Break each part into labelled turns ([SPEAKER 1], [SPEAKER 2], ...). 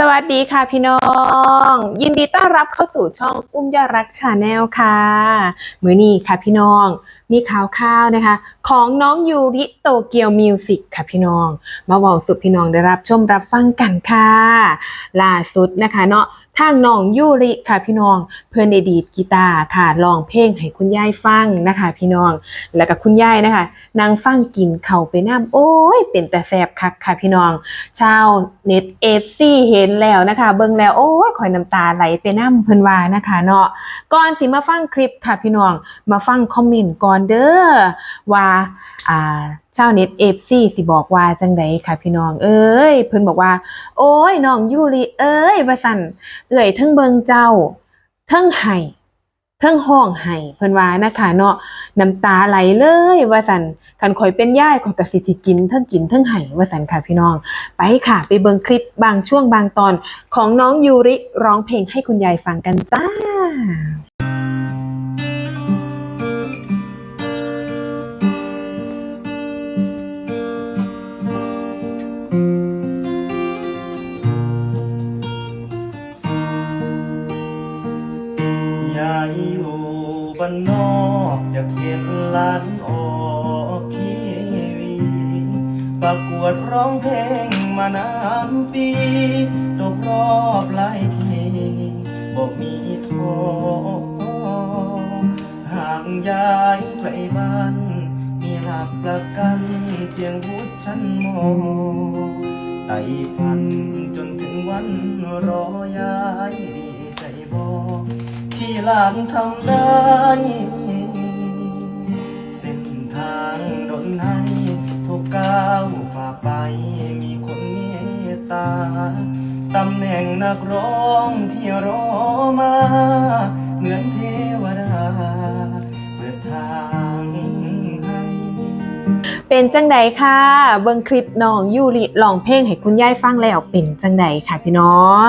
[SPEAKER 1] สวัสดีค่ะพี่น้อง ยินดีต้อนรับเข้าสู่ช่องอุ้มยอดรักชาแนลค่ะ มือนี้ค่ะพี่น้องมีข่าวข่าวนะคะ ของน้องยูริโตเกียวมิวสิกค่ะพี่น้อง มาบอกสุดพี่น้องได้รับชมรับฟังกันค่ะล่าสุดนะคะเนาะทางน้องยูริค่ะพี่น้อง เพื่อนได้ดีดกีตาร์ค่ะร้องเพลงให้คุณยายฟังนะคะ พี่น้อง แล้วก็คุณยายนะคะนางฟังกินเข่าไปน้ำโอ้ย เป็นแต่แสบคักค่ะพี่น้อง ชาวเน็ตเอฟซีเห็นแล้วนะคะ เบิ่งแล้วโอ้ยข่อยน้ำตาไหลไปน้ำเพิ่นว่านะคะเนาะก่อนสิมาฟังคลิปค่ะพี่น้องมาฟังคอมเมนต์ก่อนเด้อว่าอ่าชาวเน็ตเอฟซีสิบอกว่าจังใดค่ะพี่น้อง เอ้ยเพิ่นบอกว่า โอ้ยน้องยูริเอ้ยว่าสั่นเอ้ยทั้งเบิงเจ้าทั้งไห้ทั้งห้องไห้เพิ่นว่านะคะเนาะน้ำตาไหลเลย ว่าสันคันข่อยเป็นย่ายข่อยก็สิที่กินทั้งกินทั้งไห้ว่าสันค่ะพี่น้อง ไปค่ะ ไปเบิงคลิปบางช่วงบางตอนของน้องยูริร้องเพลงให้คุณยายฟังกันจ้า
[SPEAKER 2] ประกวดร้องเพลงมานานปีตกรอบหลายทีบอกมีทองทางย้ายไกลบ้าน มีหลักประกันเพียงวุฒิชั้นมไต่ฝันจนถึงวันรอย้ายดีใจบอกที่หลานทำได้เส้นทางดนให้ทุกก้าว ตตา ตำแหน่งนักร้องที่รอมา เหมือนเทวดา เปิดทางให้
[SPEAKER 1] เป็นจังใดค่ะ เบิงคลิปน้องยูริร้องเพลงให้คุณยายฟังแล้วเป็นจังใดค่ะพี่น้อง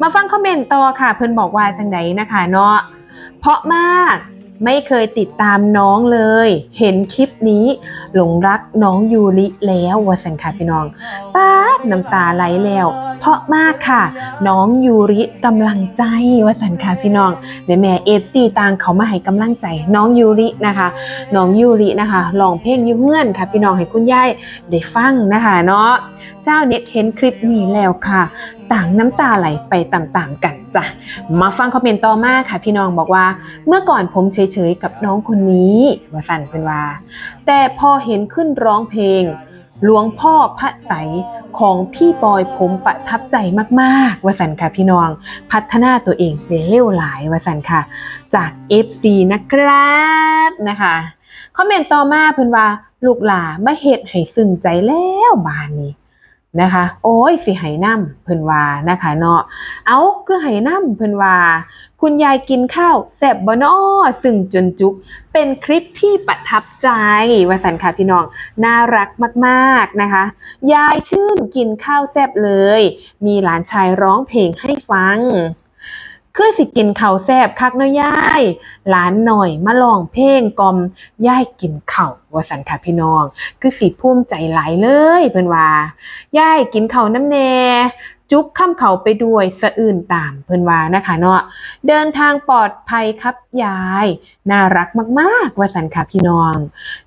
[SPEAKER 1] มาฟังคอมเมนต์ต่อค่ะ เพิ่นบอกว่าจังใดนะคะเนาะเพราะมากไม่เคยติดตามน้องเลย เห็นคลิปนี้ หลงรักน้องยูริแล้ววสันค่ะพี่น้องป๊าด น้ำตาไหลแล้ว เพราะมากค่ะ น้องยูริกำลังใจวสันค่ะพี่น้องแม่แม่เอฟซีต่างเขามาให้กำลังใจ น้องยูรินะคะ น้องยูรินะคะลองเพลงยูเงื่อนค่ะ พี่น้องให้คุณยายได้ฟังนะคะเนาะเจ้าเน็ตเห็นคลิปนี้แล้วค่ะ ต่างน้ำตาไหลไปตามๆกันจ้ะมาฟังคอมเมนต์ต่อมาค่ะ พี่น้องบอกว่า เมื่อก่อนผมเฉยๆกับน้องคนนี้ว่าสันเป็นว่า แต่พอเห็นขึ้นร้องเพลงหลวงพ่อพระไส ของพี่ปอยผมประทับใจมากๆวสันค่ะพี่น้อง พัฒนาตัวเองเป็นเร็วหลายวสันค่ะ จาก FC นะครับนะคะคอมเมนต์ต่อมาเพิ่นว่าลูกหลามาเฮ็ดให้ซึ้งใจแล้วบานนี้ นะคะ โอ้ยสิไหน้ำเพิ่นว่านะคะเนาะเอาคือไหน้ำเพิ่นว่าคุณยายกินข้าวแซ่บบ่น้อซึ่งจนจุก เป็นคลิปที่ประทับใจวสันค่ะพี่น้อง น่ารักมากๆนะคะ ยายชื่นกินข้าวแซ่บเลย มีหลานชายร้องเพลงให้ฟังคือสิกินข้าวแซ่บคักเนาะยาย หลานหน่อยมาลองเพลงกล่อมยายกินข้าวว่าสันค่ะพี่น้อง คือสิภูมิใจไหลเลยเพิ่นว่ายายกินเขาน้ำแน่จุ๊บข้ามเขาไปด้วยสะอื่นตามเพิ่อนว่านะคะเนาะเดินทางปลอดภัยครับยาย น่ารักมากๆวสันค่ะพี่น้อง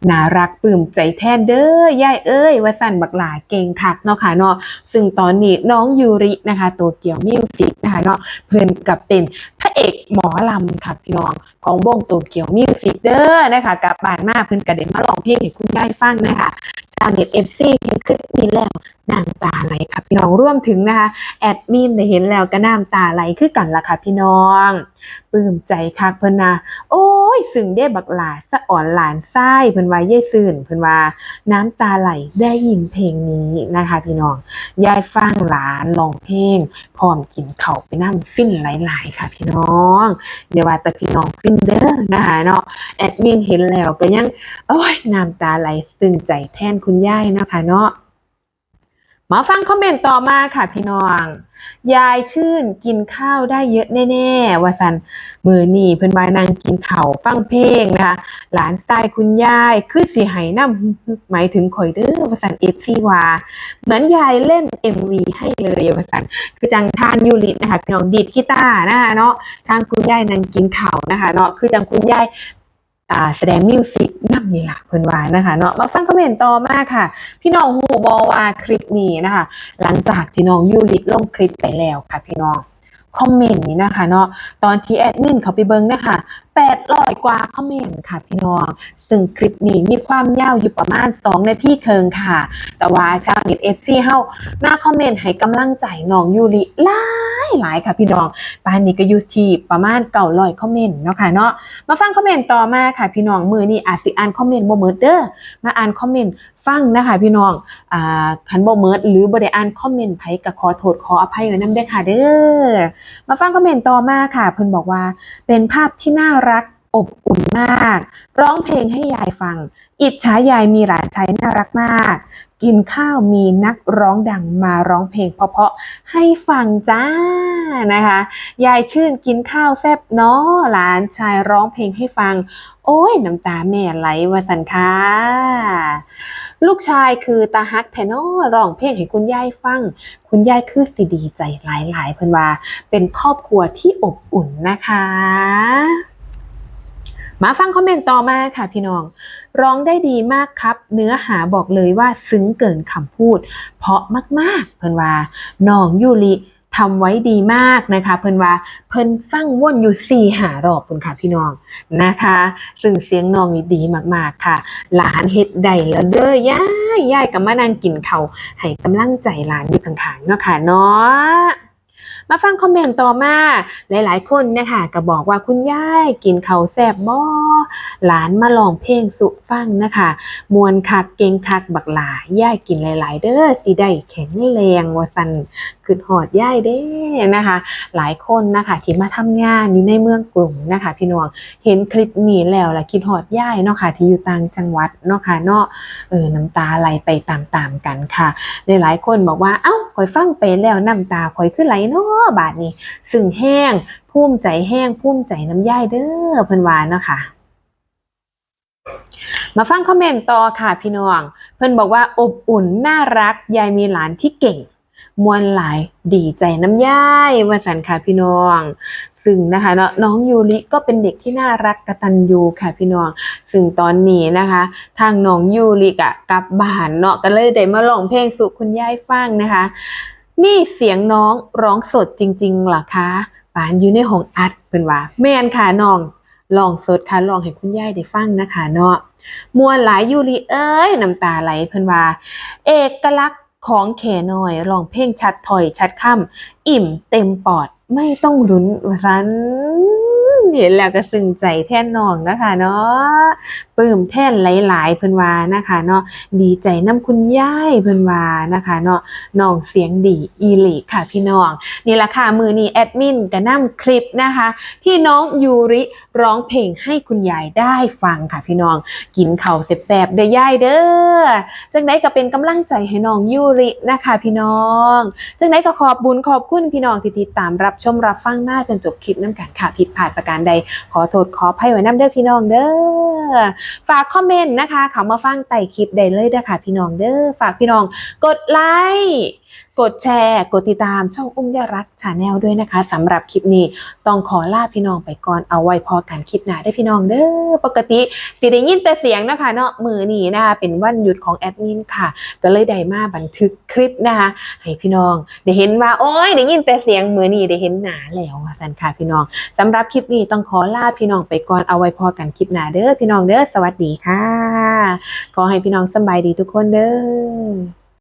[SPEAKER 1] น่ารักปลื้มใจแทนเด้อยายเอ้ยวสันบักหลาเก่งคักเนาะค่ะเนาะซึ่งตอนนี้น้องยูรินะคะ ตัวเกี่ยวมิวสิกนะคะเนาะเพื่อนกับเป็น ระเอกหมอลำค่ะพี่น้องของวงตัวเกี่ยวมิวสิกเดอร์นะคะกลับบ้านมาเพื่อนกระเด็นมาลองเพลงให้คุณยายฟังนะคะชาวเน็ตเอฟซีเห็นคลิปนี้แล้ว น้ำตาไหลค่ะพี่น้องร่วมถึงนะคะ แอดมินได้เห็นแล้วก็น้ำตาไหลคือกันละค่ะพี่น้องปลื้มใจคักเพิ่นนะโอ้ยสึงได้บักหลาสะอ่อนหลานไส้เพิ่นว่าเย่ซื่นเพิ่นว่าน้ำตาไหลได้ยินเพลงนี้นะคะ พี่น้องยายฟังหลานร้องเพลงพร้อมกินเข้าไปนั่งฟินหลาย ๆ ค่ะ พี่น้องเดี๋ยวว่าแต่พี่น้องฟินเด้อนะคะเนาะแอดมินเห็นแล้วก็ยังโอ้ยน้ำตาไหลซึ้งใจแทนคุณยายนะคะเนาะ มาฟังคอมเมนต์ต่อมาค่ะพี่น้อง ยายชื่นกินข้าวได้เยอะแน่ๆว่าสันมือนี่เพิ่นวายนางกินเข้าฟังเพลงนะคะ หลานชายคุณยายคือสิไหน้ำหมายถึงข่อยเด้อว่าสันเอฟซีวาเหมือนยายเล่น MV ให้เลยว่าสันคือจังทางยูรินะคะพี่น้องดีดกีตาร์นะคะเนาะทางคุณยายนางกินเข้านะคะเนาะคือจังคุณยาย แสดงมิวสิกนั่นี่ล่ะเพิ่นว่านะคะเนาะมาฟังคอมเมนต์ต่อมาค่ะ พี่น้องฮูบอว่าคลิปนี้นะคะ หลังจากที่น้องยูริลงคลิปไปแล้วค่ะพี่น้องคอมเมนต์นี้นะคะเนาะตอนที่แอดมินเขาไปเบิ้งนะคะ800 กว่าคอมเมนต์ค่ะพี่น้อง ซึ่งคลิปนี้มีความยาวอยู่ประมาณ 2 นาทีเคิงค่ะ แต่ว่าชาวเน็ต FC เฮามาคอมเมนต์ให้กำลังใจน้องยูริหลายหลายค่ะพี่น้องปานนี้ก็อยู่ที่ประมาณ900คอมเมนต์เนาะค่ะเนาะ มาฟังคอมเมนต์ต่อมาค่ะพี่น้องมือนี่อาจสิอ่านคอมเมนต์บ่เมิดเด้อ มาอ่านคอมเมนต์ฟังนะคะพี่น้อง อ่าคันบ่เมิดหรือบ่ได้อ่านคอมเมนต์ไผก็ขอโทษขออภัยไว้นำเด้อค่ะเด้อ มาฟังคอมเมนต์ต่อมาค่ะเพิ่นบอกว่าเป็นภาพที่น่ารักอบอุ่นมาก ร้องเพลงให้ยายฟัง อิจฉายายมีหลานชายน่ารักมาก กินข้าวมีนักร้องดังมาร้องเพลงเพราะๆให้ฟังจ้านะคะ ยายชื่นกินข้าวแซ่บเนาะหลานชายร้องเพลงให้ฟัง โอ้ยน้ำตาแม่ไหลวาตันค่ะลูกชายคือตาฮักแทนอร้องเพลงให้คุณยายฟัง คุณยายคือสิดีใจหลายๆเพิ่นว่า เป็นครอบครัวที่อบอุ่นนะคะ มาฟังคอมเมนต์ต่อมาค่ะพี่น้อง ร้องได้ดีมากครับ เนื้อหาบอกเลยว่าซึ้งเกินคำพูด เพราะมากๆ เพิ่นว่าน้องยูริทำไว้ดีมากนะคะ เพิ่นว่าเพิ่นฟังว่นอยู่สี่หารอบคุณค่ะพี่น้องนะคะ ซึ่งเสียงน้องนี่ดีมากๆค่ะ หลานเฮ็ดได้แล้วเด้อย่ายยายก็มานั่งกินเขาให้กำลังใจหลานอยู่ข้างๆเนาะค่ะเนาะ มาฟังคอมเมนต์ต่อมาหลาย ๆ คนนะคะก็บอกว่าคุณยายกินเขาแซบบ่หลานมาลองเพลงสุฟังนะคะมวนคักเก่งคักบักหลาย่ายกินหลาย ๆ เด้อสิได้แข็งแรงว่าสันคือหอดย่ายเด้นะคะ หลายคนนะคะที่มาทำงานอยู่ในเมืองกรุงนะคะ พี่น้องเห็นคลิปนี้แล้วละคิดหอดย่ายเนาะค่ะที่อยู่ต่างจังหวัดเนาะค่ะเนาะเออน้ำตาไหลไปตามๆกันค่ะหลายๆคนบอกว่าเอ้าข่อยฟังไปแล้วน้ำตาข่อยคือไหลเนาะบาดนี้ซึ่งแห้งภูมิใจแห้งภูมิใจน้ำย่ายเด้อเพิ่นว่าเนาะค่ะ มาฟังคอมเมนต์ต่อค่ะพี่น้อง เพิ่อนบอกว่าอบอุ่นน่ารักยายมีหลานที่เก่ง มวลหลายดีใจน้ำย่ายว่าจันค่ะพี่น้อง ซึ่งนะคะเนาะน้องยูริก็เป็นเด็กที่น่ารักกตัญญูค่ะพี่น้อง ซึ่งตอนนี้นะคะ ทางน้องยูริอะกลับบ้านเนาะก็เลยได้มาร้องเพลงสู่คุณยายฟังนะคะ นี่เสียงน้องร้องสดจริงๆหรอคะปานอยู่ในห้องอัดเพิ่นว่า แม่นค่ะน้อง ลองสดค่ะลองให้คุณยายได้ฟังนะคะเนาะมวหลายยูริเอ้ยน้ำตาไหลเพิ่นว่า เอกลักษณ์ของเขน้อยลองเพลงชัดถอยชัดค่ำอิ่มเต็มปอดไม่ต้องรุนรัน เห็นแล้วก็ซึ้งใจแท่นน้องนะคะเนาะปลื้มแท่นหลาย ๆ เพิ่นว่านะคะเนาะดีใจน้ำคุณย่ายเพิ่นว่านะคะเนาะน้องเสียงดีอีหลีค่ะพี่น้องนี่แหละค่ะมือนี้แอดมินก็นำคลิปนะคะ ที่น้องยูริร้องเพลงให้คุณยายได้ฟังค่ะพี่น้อง กินเข้าแซ่บๆเด้อยายเด้อจังไดก็เป็นกำลังใจให้น้องยูรินะคะพี่น้องจังไดก็ขอบบุญขอบคุณพี่น้องที่ติดตามรับชมรับฟังหน้าจนจบคลิปน้ำกันค่ะผิดพลาดประการใดขอโทษขออภัยไว้น้ำเด้อพี่น้องเด้อฝากคอมเมนต์นะคะ เขามาฟังไต่คลิปได้เลยเด้อค่ะพี่น้องเด้อฝากพี่น้องกดไลค์ กดแชร์ กดติดตามช่องอุ้มยารักชาแนลด้วยนะคะสำหรับคลิปนี้ต้องขอลาพี่น้องไปก่อนเอาไว้พอกันคลิปหน้าได้พี่น้องเด้อปกติติได้ยินแต่เสียงนะคะเนาะมือนี้นะคะเป็นวันหยุดของแอดมินค่ะ ก็เลยได้มาบันทึกคลิปนะคะให้พี่น้องได้เห็นว่าโอ้ยได้ยินแต่เสียงมือนี้ได้เห็นหนาแล้วสันค่ะพี่น้องสำหรับคลิปนี้ต้องขอลาพี่น้องไปก่อนเอาไว้พอกันคลิปหน้าเด้อพี่น้องเด้อสวัสดีค่ะขอให้พี่น้องสบายดีทุกคนเด้อ